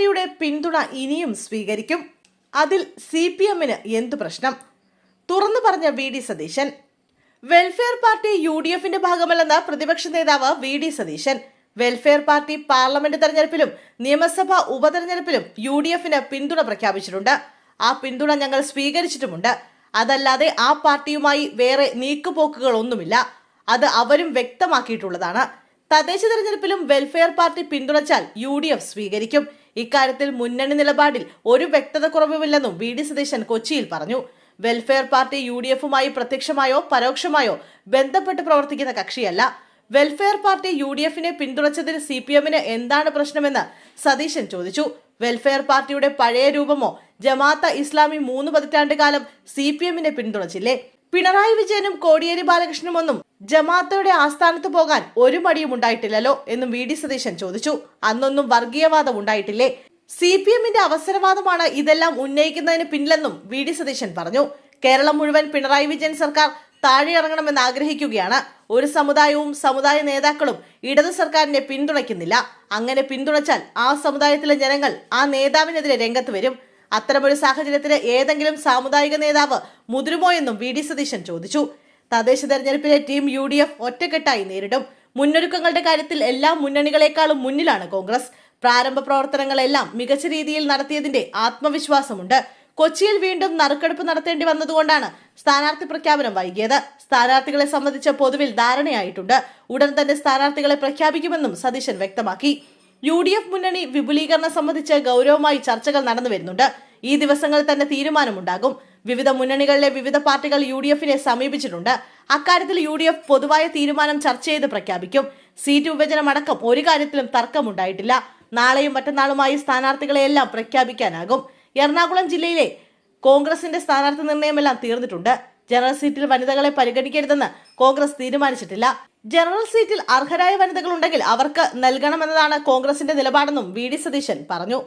പാർട്ടിയുടെ പിന്തുണ ഇനിയും സ്വീകരിക്കും. അതിൽ സി പി എമ്മിന് എന്തു പ്രശ്നം? തുറന്നു പറഞ്ഞ V D Satheesan. Welfare party U D എഫിന്റെ ഭാഗമല്ലെന്ന് പ്രതിപക്ഷ നേതാവ് V D Satheesan. Welfare party parliament തെരഞ്ഞെടുപ്പിലും നിയമസഭാ ഉപതെരഞ്ഞെടുപ്പിലും യു ഡി എഫിന് പിന്തുണ പ്രഖ്യാപിച്ചിട്ടുണ്ട്. ആ പിന്തുണ ഞങ്ങൾ സ്വീകരിച്ചിട്ടുമുണ്ട്. അതല്ലാതെ ആ പാർട്ടിയുമായി വേറെ നീക്കുപോക്കുകളൊന്നുമില്ല. അത് അവരും വ്യക്തമാക്കിയിട്ടുള്ളതാണ്. തദ്ദേശ തെരഞ്ഞെടുപ്പിലും വെൽഫെയർ പാർട്ടി പിന്തുണച്ചാൽ യു ഡി എഫ് സ്വീകരിക്കും. ഇക്കാര്യത്തിൽ മുന്നണി നിലപാടിൽ ഒരു വ്യക്തത കുറവുമില്ലെന്നും വി ഡി സതീശൻ കൊച്ചിയിൽ പറഞ്ഞു. വെൽഫെയർ പാർട്ടി യു ഡി എഫുമായി പ്രത്യക്ഷമായോ പരോക്ഷമായോ ബന്ധപ്പെട്ട് പ്രവർത്തിക്കുന്ന കക്ഷിയല്ല. വെൽഫെയർ പാർട്ടി യു ഡി എഫിനെ പിന്തുണച്ചതിൽ സി പി എമ്മിന് എന്താണ് പ്രശ്നമെന്ന് സതീശൻ ചോദിച്ചു. വെൽഫെയർ പാർട്ടിയുടെ പഴയ രൂപമോ ജമാഅത്ത ഇസ്ലാമി മൂന്ന് പതിറ്റാണ്ട് കാലം സി പി എമ്മിനെ പിന്തുണച്ചില്ലേ? പിണറായി വിജയനും കോടിയേരി ബാലകൃഷ്ണനും ഒന്നും ജമാഅത്തയുടെ ആസ്ഥാനത്ത് പോകാൻ ഒരു മടിയും ഉണ്ടായിട്ടില്ലല്ലോ എന്നും വി ഡി സതീശൻ ചോദിച്ചു. അന്നൊന്നും വർഗീയവാദം ഉണ്ടായിട്ടില്ലേ? സി പി എമ്മിന്റെ അവസരവാദമാണ് ഇതെല്ലാം ഉന്നയിക്കുന്നതിന് പിന്നിലെന്നും വി ഡി സതീശൻ പറഞ്ഞു. കേരളം മുഴുവൻ പിണറായി വിജയൻ സർക്കാർ താഴെ ഇറങ്ങണമെന്ന് ആഗ്രഹിക്കുകയാണ്. ഒരു സമുദായവും സമുദായ നേതാക്കളും ഇടത് സർക്കാരിനെ പിന്തുണയ്ക്കുന്നില്ല. അങ്ങനെ പിന്തുണച്ചാൽ ആ സമുദായത്തിലെ ജനങ്ങൾ ആ നേതാവിനെതിരെ രംഗത്ത് വരും. അത്തരമൊരു സാഹചര്യത്തിന് ഏതെങ്കിലും സാമുദായിക നേതാവ് മുതിരുമോ എന്നും വി ഡി സതീശൻ ചോദിച്ചു. തദ്ദേശ തെരഞ്ഞെടുപ്പിലെ ടീം യു ഡി എഫ് ഒറ്റക്കെട്ടായി നേരിടും. മുന്നൊരുക്കങ്ങളുടെ കാര്യത്തിൽ എല്ലാ മുന്നണികളെക്കാളും മുന്നിലാണ് കോൺഗ്രസ്. പ്രാരംഭ പ്രവർത്തനങ്ങളെല്ലാം മികച്ച രീതിയിൽ നടത്തിയതിന്റെ ആത്മവിശ്വാസമുണ്ട്. കൊച്ചിയിൽ വീണ്ടും നറുക്കെടുപ്പ് നടത്തേണ്ടി വന്നതുകൊണ്ടാണ് സ്ഥാനാർത്ഥി പ്രഖ്യാപനം വൈകിയത്. സ്ഥാനാർത്ഥികളെ സംബന്ധിച്ച് പൊതുവിൽ ധാരണയായിട്ടുണ്ട്. ഉടൻ തന്നെ സ്ഥാനാർത്ഥികളെ പ്രഖ്യാപിക്കുമെന്നും സതീശൻ വ്യക്തമാക്കി. യു ഡി എഫ് മുന്നണി വിപുലീകരണം സംബന്ധിച്ച് ഗൗരവമായി ചർച്ചകൾ നടന്നു വരുന്നുണ്ട്. ഈ ദിവസങ്ങളിൽ തന്നെ തീരുമാനമുണ്ടാകും. വിവിധ മുന്നണികളിലെ വിവിധ പാർട്ടികൾ യു ഡി എഫിനെ സമീപിച്ചിട്ടുണ്ട്. അക്കാര്യത്തിൽ യു ഡി എഫ് പൊതുവായ തീരുമാനം ചർച്ച ചെയ്ത് പ്രഖ്യാപിക്കും. സീറ്റ് വിഭജനം അടക്കം ഒരു കാര്യത്തിലും തർക്കമുണ്ടായിട്ടില്ല. നാളെയും മറ്റന്നാളുമായി സ്ഥാനാർത്ഥികളെയെല്ലാം പ്രഖ്യാപിക്കാനാകും. എറണാകുളം ജില്ലയിലെ കോൺഗ്രസിന്റെ സ്ഥാനാർത്ഥി നിർണയമെല്ലാം തീർന്നിട്ടുണ്ട്. ജനറൽ സീറ്റിൽ വനിതകളെ പരിഗണിക്കരുതെന്ന് കോൺഗ്രസ് തീരുമാനിച്ചിട്ടില്ല. ജനറൽ സീറ്റിൽ അർഹരായ വനിതകളുണ്ടെങ്കിൽ അവർക്ക് നൽകണമെന്നതാണ് കോൺഗ്രസിന്റെ നിലപാടെന്നും വി ഡി സതീശൻ പറഞ്ഞു